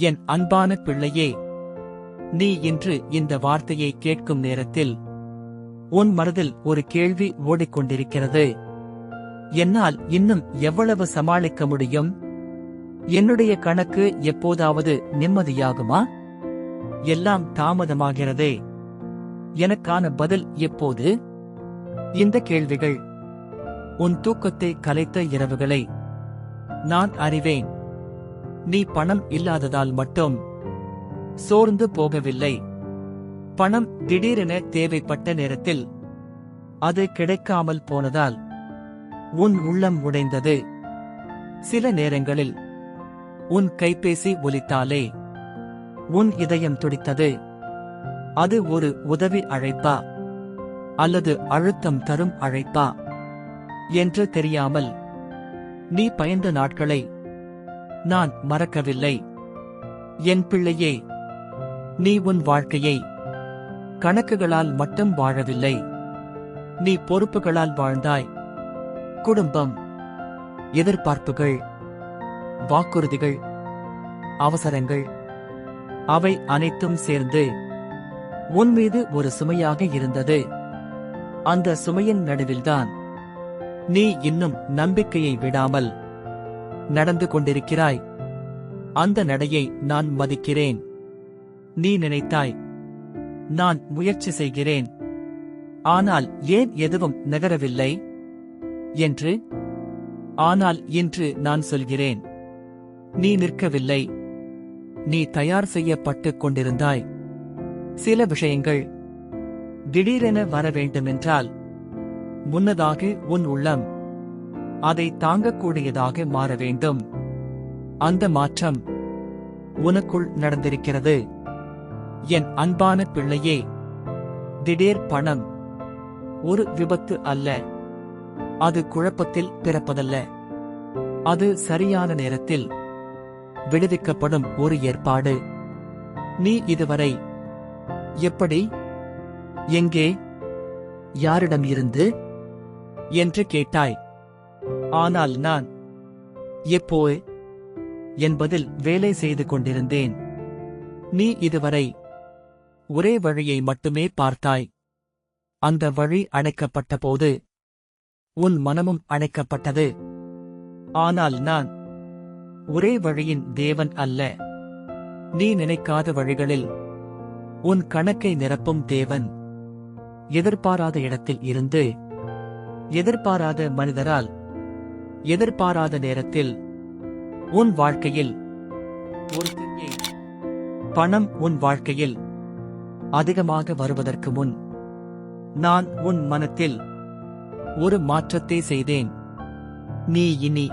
என் அன்பான பிள்ளையே நீ இன்று இந்த வார்த்தையை கேட்கும் நேரத்தில் உன் மனதில் ஒரு கேள்வி ஓடிக்கொண்டிருக்கிறது. என்னால் இன்னும் எவ்வளவு சமாளிக்க முடியும்? என்னுடைய கணக்கு எப்போதாவது நிம்மதியாகுமா? எல்லாம் தாமதமாகிறதே. எனக்கான பதில் எப்போது? இந்த கேள்விகள் உன் தூக்கத்தை கலைத்த இரவுகளை நான் அறிவேன். நீ பணம் இல்லாததால் மட்டும் சோர்ந்து போகவில்லை. பணம் திடீரென தேவைப்பட்ட நேரத்தில் அது கிடைக்காமல் போனதால் உன் உள்ளம் உடைந்தது. சில நேரங்களில் உன் கைபேசி ஒலித்தாலே உன் இதயம் துடித்தது. அது ஒரு உதவி அழைப்பா அல்லது அழுத்தம் தரும் அழைப்பா என்று தெரியாமல் நீ பயந்த நாட்களை நான் மறக்கவில்லை. என் பிள்ளையே நீ உன் வாழ்க்கையை கணக்குகளால் மட்டும் வாழவில்லை. நீ பொறுப்புகளால் வாழ்ந்தாய். குடும்பம் எதிர்பார்ப்புகள் வாக்குறுதிகள் அவசரங்கள் அவை அனைத்தும் சேர்ந்து உன் மீது ஒரு சுமையாக இருந்தது. அந்த சுமையின் நடுவில்தான் நீ இன்னும் நம்பிக்கையை விடாமல் நடந்து கொண்டிருக்கிறாய். அந்த நடையை நான் மதிக்கிறேன். நீ நினைத்தாய். நான் முயற்சி செய்கிறேன். ஆனால் ஏன் எதுவும் நகரவில்லை? என்று? ஆனால் இன்று நான் சொல்கிறேன். நீ நிற்கவில்லை. நீ தயார் செய்யப்பட்டுக் கொண்டிருந்தாய். சில விஷயங்கள் திடீரென வர வேண்டுமென்றால் முன்னதாக உன் உள்ளம் அதை தாங்கக்கூடியதாக மாற வேண்டும். அந்த மாற்றம் உனக்குள் நடந்திருக்கிறது. என் அன்பான பிள்ளையே திடீர் பணம் ஒரு விபத்து அல்ல. அது குழப்பத்தில் பிறப்பதல்ல. அது சரியான நேரத்தில் விடுவிக்கப்படும் ஒரு ஏற்பாடு. நீ இதுவரை எப்படி எங்கே யாரிடம் இருந்து என்று கேட்டாய். ஆனால் நான் எப்போ என்பதில் வேலை செய்து கொண்டிருந்தேன். நீ இதுவரை ஒரே வழியை மட்டுமே பார்த்தாய். அந்த வழி அணைக்கப்பட்ட போது உன் மனமும் அணைக்கப்பட்டது. ஆனால் நான் ஒரே வழியின் தேவன் அல்ல. நீ நினைக்காத வழிகளில் உன் கணக்கை நிரப்பும் தேவன். எதிர்பாராத இடத்தில் இருந்து எதிர்பாராத மனிதரால் எதிர்பாராத நேரத்தில் உன் வாழ்க்கையில் ஒரு பணம் உன் வாழ்க்கையில் அதிகமாக வருவதற்கு முன் நான் உன் மனத்தில் ஒரு மாற்றத்தை செய்தேன். நீ இனி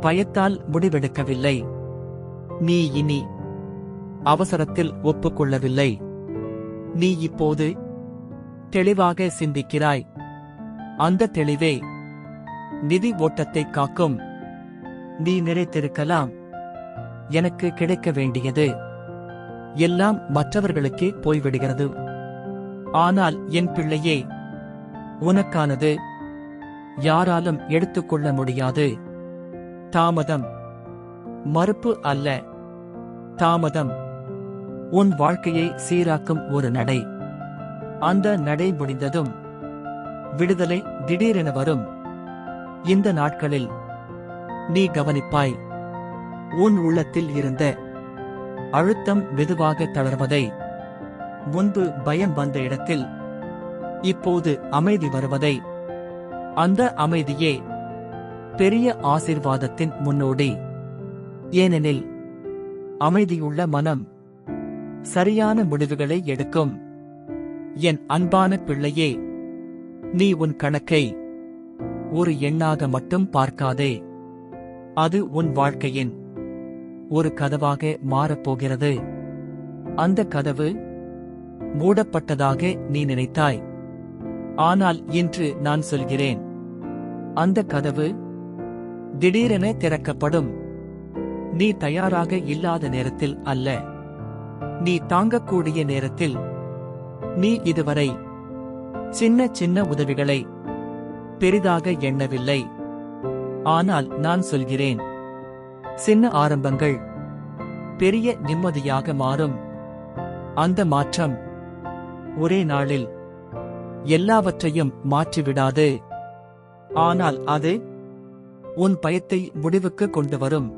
பயத்தால் முடிவெடுக்கவில்லை. நீ இனி அவசரத்தில் ஒப்புக்கொள்ளவில்லை. நீ இப்போது தெளிவாக சிந்திக்கிறாய். அந்த தெளிவே நிதி ஓட்டத்தை காக்கும். நீ நினைத்திருக்கலாம். எனக்கு கிடைக்க வேண்டியது. எல்லாம் மற்றவர்களுக்கே போய்விடுகிறது. ஆனால் என் பிள்ளையே உனக்கானது யாராலும் எடுத்துக்கொள்ள முடியாது. தாமதம். மறுப்பு அல்ல. தாமதம். உன் வாழ்க்கையை சீராக்கும் ஒரு நடை. அந்த நடை முடிந்ததும் விடுதலை திடீரென வரும். இந்த நாட்களில் நீ கவனிப்பாய். உன் உள்ளத்தில் இருந்த அழுத்தம் மெதுவாக தளர்வதை முன்பு பயம் வந்த இடத்தில் இப்போது அமைதி வருவதை அந்த அமைதியே பெரிய ஆசிர்வாதத்தின் முன்னோடி. ஏனெனில் அமைதியுள்ள மனம் சரியான முடிவுகளை எடுக்கும். என் அன்பான பிள்ளையே நீ உன் கணக்கை ஒரு எண்ணாக மட்டும் பார்க்காதே. அது உன் வாழ்க்கையின் ஒரு கதவாக மாறப்போகிறது. அந்த கதவு மூடப்பட்டதாக நீ நினைத்தாய். ஆனால் இன்று நான் சொல்கிறேன். அந்த கதவு திடீரென திறக்கப்படும். நீ தயாராக இல்லாத நேரத்தில் அல்ல. நீ தாங்கக்கூடிய நேரத்தில் நீ இதுவரை சின்ன சின்ன உதவிகளை பெரிதாக எண்ணவில்லை. ஆனால் நான் சொல்கிறேன். சின்ன ஆரம்பங்கள். பெரிய நிம்மதியாக மாறும். அந்த மாற்றம். ஒரே நாளில். எல்லாவற்றையும் மாற்றிவிடாது. ஆனால் அது. உன் பயத்தை முடிவுக்கு கொண்டு வரும்.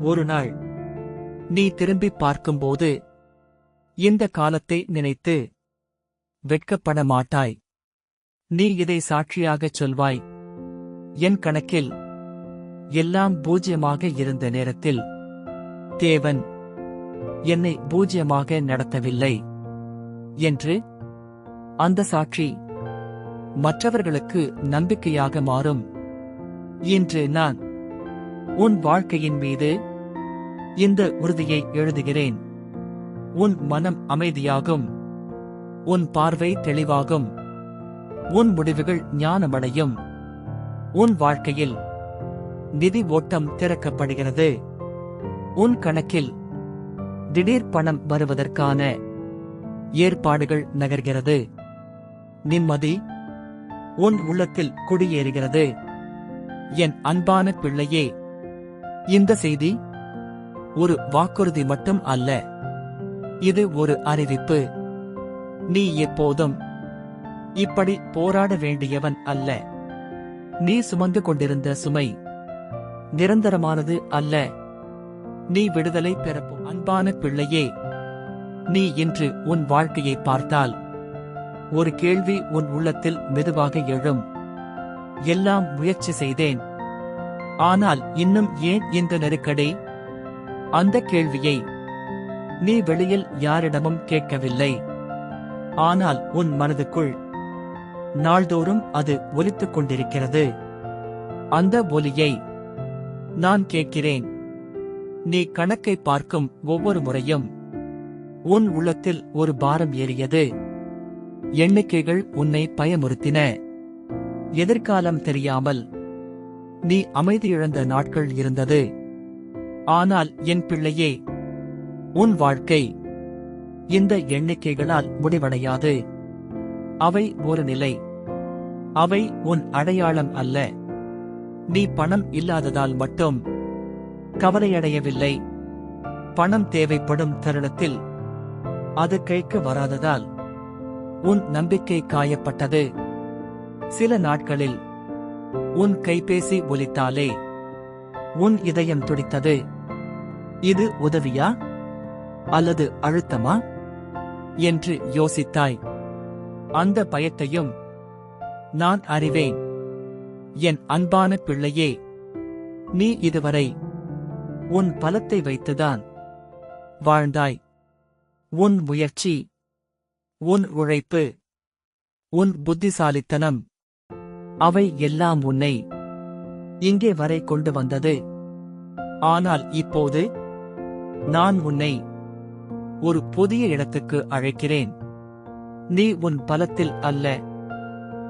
ஒரு நாள். நீ திரும்பி பார்க்கும்போது. இந்த காலத்தை நினைத்து. வெட்கப்பட மாட்டாய். நீ இதை சாட்சியாகச் சொல்வாய். என் கணக்கில் எல்லாம் பூஜ்யமாக இருந்த நேரத்தில் தேவன் என்னை பூஜ்யமாக நடத்தவில்லை என்று அந்த சாட்சி மற்றவர்களுக்கு நம்பிக்கையாக மாறும். இன்று நான் உன் வாழ்க்கையின் மீது இந்த உறுதியை எழுதுகிறேன். உன் மனம் அமைதியாகும். உன் பார்வை தெளிவாகும். உன் முடிவுகள் ஞானமடையும். உன் வாழ்க்கையில் நிதி ஓட்டம் திறக்கப்படுகிறது. உன் கணக்கில் திடீர் பணம் வருவதற்கான ஏற்பாடுகள் நகர்கிறது. நிம்மதி உன் உள்ளத்தில் குடியேறுகிறது. என் அன்பான பிள்ளையே இந்த செய்தி ஒரு வாக்குறுதி மட்டும் அல்ல. இது ஒரு அறிவிப்பு. நீ எப்போதும் இப்படி போராட வேண்டியவன் அல்ல. நீ சுமந்து கொண்டிருந்த சுமை நிரந்தரமானது அல்ல. நீ விடுதலை பெறப்போம் அன்பான பிள்ளையே நீ இன்று உன் வாழ்க்கையை பார்த்தால் ஒரு கேள்வி உன் உள்ளத்தில் மெதுவாக எழும். எல்லாம் முயற்சி செய்தேன். ஆனால் இன்னும் ஏன் இந்த நெருக்கடி? அந்த கேள்வியை நீ வெளியில் யாரிடமும் கேட்கவில்லை. ஆனால் உன் மனதுக்குள் நாள்தோறும் அது ஒலித்துக் கொண்டிருக்கிறது. அந்த ஒலியை நான் கேட்கிறேன். நீ கணக்கை பார்க்கும் ஒவ்வொரு முறையும் உன் உள்ளத்தில் ஒரு பாரம் ஏறியது. எண்ணிக்கைகள் உன்னை பயமுறுத்தின. எதிர்காலம் தெரியாமல் நீ அமைதியிழந்த நாட்கள் இருந்தது. ஆனால் என் பிள்ளையே உன் வாழ்க்கை இந்த எண்ணிக்கைகளால் முடிவடையாது. அவை ஒரு நிலை. அவை உன் அடையாளம் அல்ல. நீ பணம் இல்லாததால் மட்டும் கவலையடையவில்லை. பணம் தேவைப்படும் தருணத்தில் அது கைக்கு வராததால் உன் நம்பிக்கை காயப்பட்டது. சில நாட்களில் உன் கைபேசி ஒலித்தாலே உன் இதயம் துடித்தது. இது உதவியா? அல்லது அழுத்தமா? என்று யோசித்தாய். அந்த பயத்தையும் நான் அறிவேன். என் அன்பான பிள்ளையே நீ இதுவரை உன் பலத்தை வைத்துதான் வாழ்ந்தாய். உன் முயற்சி உன் உழைப்பு உன் புத்திசாலித்தனம் அவை எல்லாம் உன்னை இங்கே வரை கொண்டு வந்தது. ஆனால் இப்போது நான் உன்னை ஒரு புதிய இடத்துக்கு அழைக்கிறேன். நீ உன் பலத்தில் அல்ல.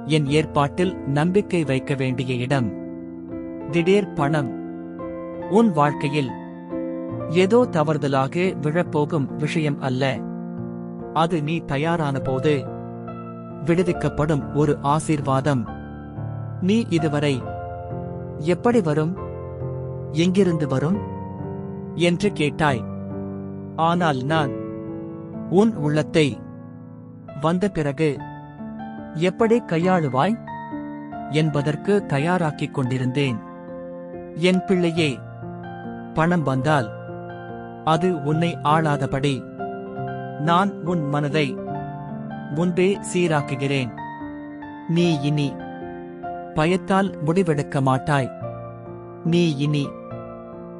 என் ஏற்பாட்டில் நம்பிக்கை வைக்க வேண்டிய இடம். திடீர் பணம். உன் வாழ்க்கையில் ஏதோ தவறுதலாக விழப்போகும் விஷயம் அல்ல. அது நீ தயாரான போது விடுவிக்கப்படும் ஒரு ஆசீர்வாதம். நீ இதுவரை எப்படி வரும்? எங்கிருந்து வரும்? என்று கேட்டாய். ஆனால் நான் உன் உள்ளத்தை வந்த பிறகு எப்படி கையாளுவாய்? என்பதற்கு தயாராக்கிக் கொண்டிருந்தேன். என் பிள்ளையே பணம் வந்தால் அது உன்னை ஆளாதபடி நான் உன் மனதை முன்பே சீராக்குகிறேன். நீ இனி பயத்தால் முடிவெடுக்க மாட்டாய். நீ இனி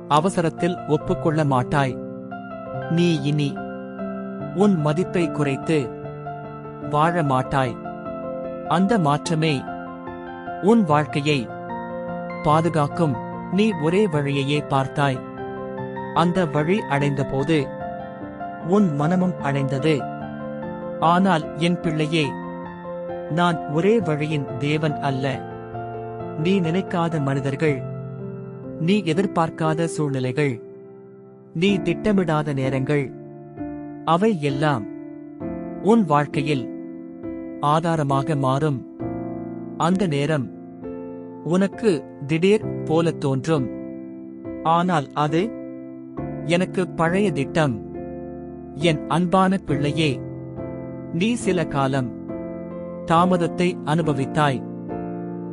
அவசரத்தில் ஒப்புக்கொள்ள மாட்டாய். நீ இனி உன் மதிப்பை குறைத்து வாழ மாட்டாய் அந்த மாற்றமே உன் வாழ்க்கையை பாதுகாக்கும். நீ ஒரே வழியையே பார்த்தாய். அந்த வழி அடைந்தபோது உன் மனமும் அடைந்தது. ஆனால் என் பிள்ளையே நான் ஒரே வழியின் தேவன் அல்ல. நீ நினைக்காத மனிதர்கள் நீ எதிர்பார்க்காத சூழ்நிலைகள் நீ திட்டமிடாத நேரங்கள் அவை எல்லாம் உன் வாழ்க்கையில் ஆதாரமாக மாறும். அந்த நேரம் உனக்கு திடீர் போல தோன்றும். ஆனால் அது எனக்கு பழைய திட்டம். என் அன்பான பிள்ளையே நீ சில காலம் தாமதத்தை அனுபவித்தாய்.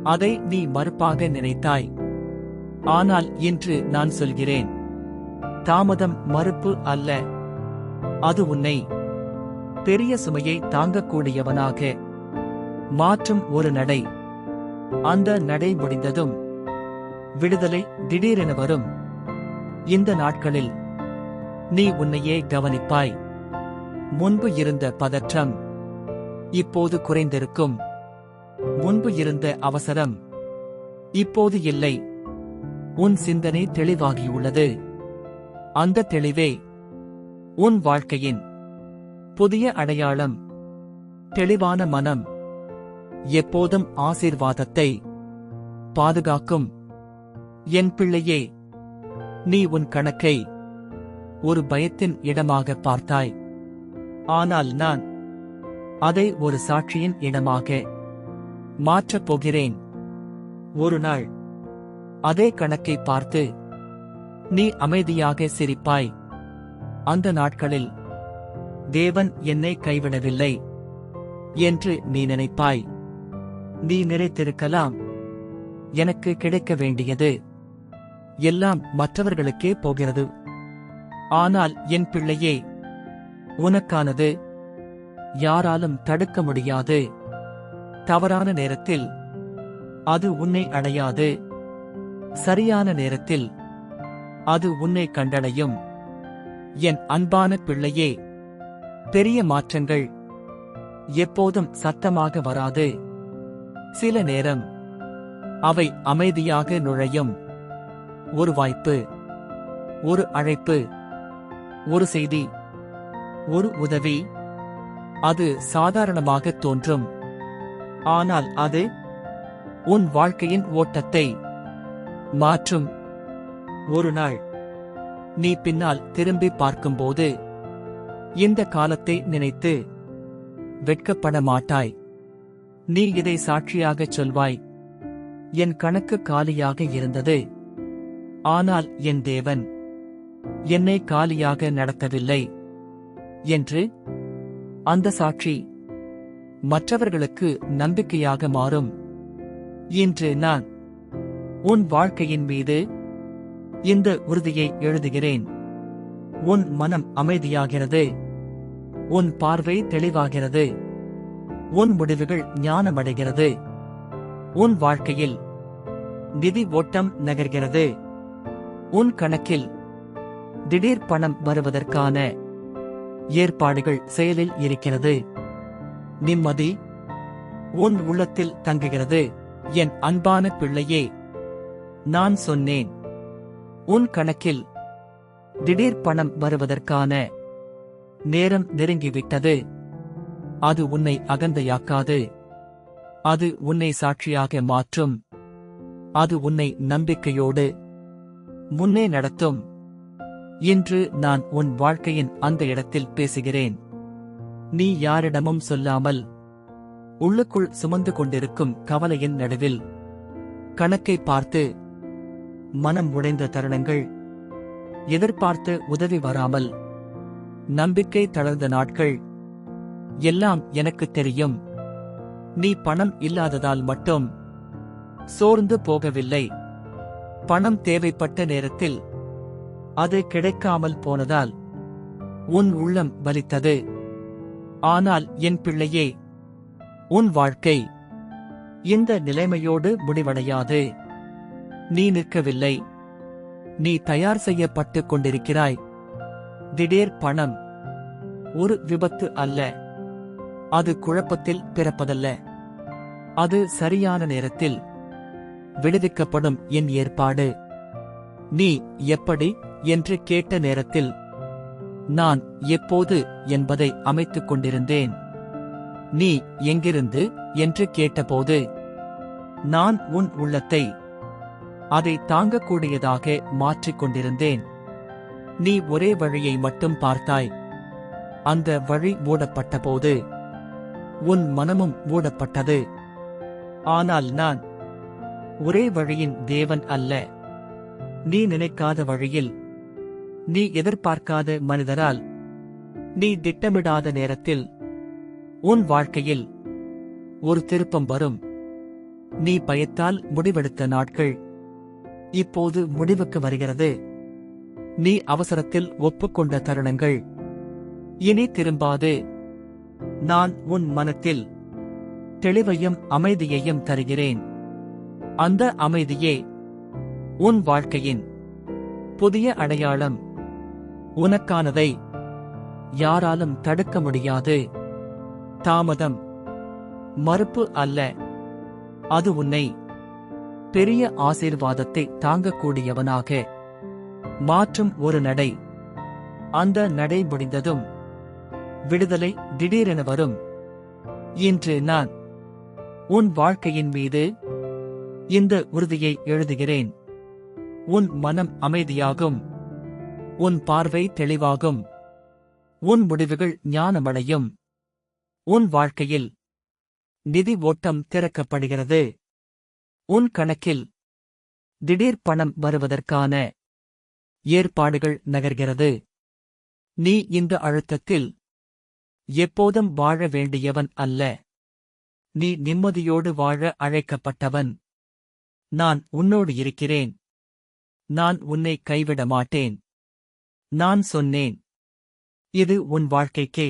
அதை நீ மறுப்பாக நினைத்தாய். ஆனால் இன்று நான் சொல்கிறேன் தாமதம் மறுப்பு அல்ல. அது உன்னை பெரிய சுமையை தாங்கக்கூடியவனாக. மாற்றும் ஒரு நடை. அந்த நடை முடிந்ததும் விடுதலை திடீரென வரும். இந்த நாட்களில் நீ உன்னையே கவனிப்பாய். முன்பு இருந்த பதற்றம் இப்போது குறைந்திருக்கும். முன்பு இருந்த அவசரம் இப்போது இல்லை. உன் சிந்தனை தெளிவாகியுள்ளது. அந்த தெளிவே உன் வாழ்க்கையின் புதிய அடையாளம். தெளிவான மனம். எப்போதும் ஆசீர்வாதத்தை. பாதுகாக்கும். என் பிள்ளையே நீ உன் கணக்கை ஒரு பயத்தின் இடமாக பார்த்தாய். ஆனால் நான் அதை ஒரு சாட்சியின் இடமாக மாற்றப் போகிறேன். ஒரு நாள் அதே கணக்கை பார்த்து நீ அமைதியாக சிரிப்பாய். அந்த நாட்களில் தேவன் என்னை கைவிடவில்லை என்று நீ நினைப்பாய். நீ நினைத்திருக்கலாம் எனக்கு கிடைக்க வேண்டியது. எல்லாம் மற்றவர்களுக்கே போகிறது. ஆனால் என் பிள்ளையே உனக்கானது யாராலும் தடுக்க முடியாது. தவறான நேரத்தில் அது உன்னை அடையாது. சரியான நேரத்தில் அது உன்னை கண்டடையும். என் அன்பான பிள்ளையே பெரிய மாற்றங்கள் எப்போதும் சத்தமாக வராது. சில நேரம் அவை அமைதியாக நுழையும். ஒரு வாய்ப்பு ஒரு அழைப்பு ஒரு செய்தி ஒரு உதவி அது சாதாரணமாக தோன்றும். ஆனால் அது உன் வாழ்க்கையின் ஓட்டத்தை மாற்றும். ஒரு நாள் நீ பின்னால் திரும்பி பார்க்கும்போது இந்த காலத்தை நினைத்து வெட்கப்பட மாட்டாய் நீ இதை சாட்சியாகச் சொல்வாய். என் கணக்கு காலியாக இருந்தது. ஆனால் என் தேவன் என்னை காலியாக நடத்தவில்லை என்று அந்த சாட்சி மற்றவர்களுக்கு நம்பிக்கையாக மாறும். இன்று நான் உன் வாழ்க்கையின் மீது இந்த உறுதியை எழுதுகிறேன். உன் மனம் அமைதியாகிறது. உன் பார்வை தெளிவாகிறது. உன் முடிவுகள் ஞானமடைகிறது. உன் வாழ்க்கையில் நிதி ஓட்டம் நகர்கிறது. உன் கணக்கில் திடீர் பணம் வருவதற்கான ஏற்பாடுகள் செயலில் இருக்கிறது. நிம்மதி உன் உள்ளத்தில் தங்குகிறது. என் அன்பான பிள்ளையே நான் சொன்னேன். உன் கணக்கில் திடீர் பணம் வருவதற்கான நேரம் நெருங்கிவிட்டது. அது உன்னை அகந்தையாக்காது. அது உன்னை சாட்சியாக மாற்றும். அது உன்னை நம்பிக்கையோடு முன்னே நடத்தும். இன்று நான் உன் வாழ்க்கையின் அந்த இடத்தில் பேசுகிறேன். நீ யாரிடமும் சொல்லாமல் உள்ளுக்குள் சுமந்து கொண்டிருக்கும் கவலையின் நடுவில் கணக்கை பார்த்து மனம் உடைந்த தருணங்கள் எதிர்பார்த்து உதவி வராமல் நம்பிக்கை தளர்ந்த நாட்கள். எல்லாம் எனக்கு தெரியும். நீ பணம் இல்லாததால் மட்டும் சோர்ந்து போகவில்லை. பணம் தேவைப்பட்ட நேரத்தில் அது கிடைக்காமல் போனதால் உன் உள்ளம் வலித்தது. ஆனால் என் பிள்ளையே உன் வாழ்க்கை இந்த நிலைமையோடு முடிவடையாது. நீ நிற்கவில்லை. நீ தயார் செய்யப்பட்டுக் கொண்டிருக்கிறாய். திடீர் பணம். ஒரு விபத்து அல்ல. அது குழப்பத்தில் பிறப்பதல்ல. அது சரியான நேரத்தில் விடுவிக்கப்படும் என் ஏற்பாடு. நீ எப்படி என்று கேட்ட நேரத்தில் நான் எப்போது என்பதை அமைத்துக் கொண்டிருந்தேன். நீ எங்கிருந்து என்று கேட்டபோது நான் உன் உள்ளத்தை அதை தாங்கக்கூடியதாக மாற்றிக் கொண்டிருந்தேன். நீ ஒரே வழியை மட்டும் பார்த்தாய். அந்த வழி மூடப்பட்டபோது உன் மனமும் மூடப்பட்டது. ஆனால் நான் ஒரே வழியின் தேவன் அல்ல. நீ நினைக்காத வழியில் நீ எதிர்பார்க்காத மனிதரால் நீ திட்டமிடாத நேரத்தில் உன் வாழ்க்கையில் ஒரு திருப்பம் வரும். நீ பயத்தால் முடிவெடுத்த நாட்கள் இப்போது முடிவுக்கு வருகிறது. நீ அவசரத்தில் ஒப்புக்கொண்ட தருணங்கள். இனி திரும்பாது. நான் உன் மனத்தில் தெளிவையும் அமைதியையும் தருகிறேன். அந்த அமைதியே உன் வாழ்க்கையின் புதிய அடையாளம். உனக்கானதை யாராலும் தடுக்க முடியாது. தாமதம் மறுப்பு அல்ல. அது உன்னை பெரிய ஆசீர்வாதத்தை தாங்கக்கூடியவனாக மாற்றும் ஒரு நடை. அந்த நடை முடிந்ததும் விடுதலை திடீரென வரும். இன்று நான் உன் வாழ்க்கையின் மீது இந்த உறுதியை எழுதுகிறேன். உன் மனம் அமைதியாகும். உன் பார்வை தெளிவாகும். உன் முடிவுகள் ஞானமடையும். உன் வாழ்க்கையில் நிதி ஓட்டம் திறக்கப்படுகிறது. உன் கணக்கில் திடீர் பணம் வருவதற்கான ஏற்பாடுகள் நகர்கிறது. நீ இந்த அழுத்தத்தில் எப்போதும் வாழ வேண்டியவன் அல்ல. நீ நிம்மதியோடு வாழ அழைக்கப்பட்டவன். நான் உன்னோடு இருக்கிறேன். நான் உன்னை கைவிட மாட்டேன் நான் சொன்னேன். இது உன் வாழ்க்கைக்கே